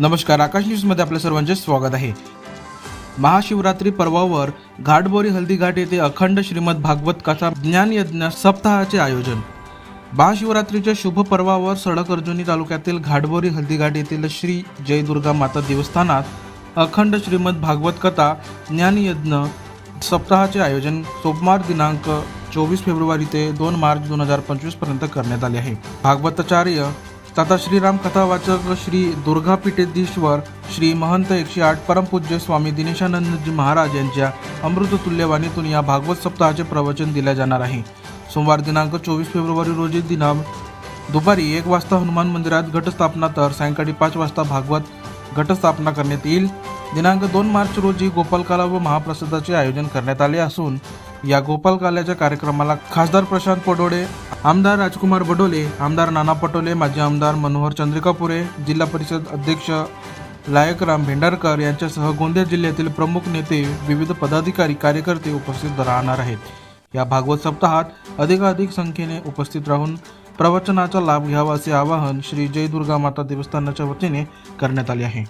नमस्कार आकाश न्यूजमध्ये आपल्या सर्वांचे स्वागत आहे. महाशिवरात्री पर्वावर घाटबोरी हल्दीघाट येथे अखंड श्रीमद भागवत कथा ज्ञानयज्ञ सप्ताहाचे आयोजन. महाशिवरात्रीच्या शुभ पर्वावर सडक अर्जुनी तालुक्यातील घाटबोरी हल्दीघाट येथील श्री जयदुर्गा माता देवस्थानात अखंड श्रीमद भागवत कथा ज्ञानयज्ञ सप्ताहाचे आयोजन सोमवार दिनांक चोवीस फेब्रुवारी ते दोन मार्च दोन हजार पंचवीसपर्यंत करण्यात आले आहे. भागवताचार्य तथा श्रीराम कथावाचक श्री दुर्गापीठेधीश्वर श्री महंत एकशे आठ परमपूज्य स्वामी दिनेशानंदजी महाराज यांच्या अमृततुल्यवाणीतून या भागवत सप्ताहाचे प्रवचन दिले जाणार आहे. सोमवार दिनांक चोवीस फेब्रुवारी रोजी दिना दुपारी एक वाजता हनुमान मंदिरात घटस्थापना तर सायंकाळी पाच वाजता भागवत घटस्थापना करण्यात येईल. दिनांक दोन मार्च रोजी गोपालकाला व महाप्रसादाचे आयोजन करण्यात आले असून या गोपालकाल्याच्या कार्यक्रमाला खासदार प्रशांत पडोळे आमदार राजकुमार बडोले आमदार नाना पटोले माजी आमदार मनोहर चंद्रिकापुरे जिल्हा परिषद अध्यक्ष लायकराम भेंडारकर यांच्यासह गोंदिया जिल्ह्यातील प्रमुख नेते विविध पदाधिकारी कार्यकर्ते उपस्थित राहणार आहेत. या भागवत सप्ताहात अधिकाधिक संख्येने उपस्थित राहून प्रवचनाचा लाभ घ्यावा असे आवाहन श्री जय दुर्गा माता देवस्थानाच्या वतीने करण्यात आले आहे.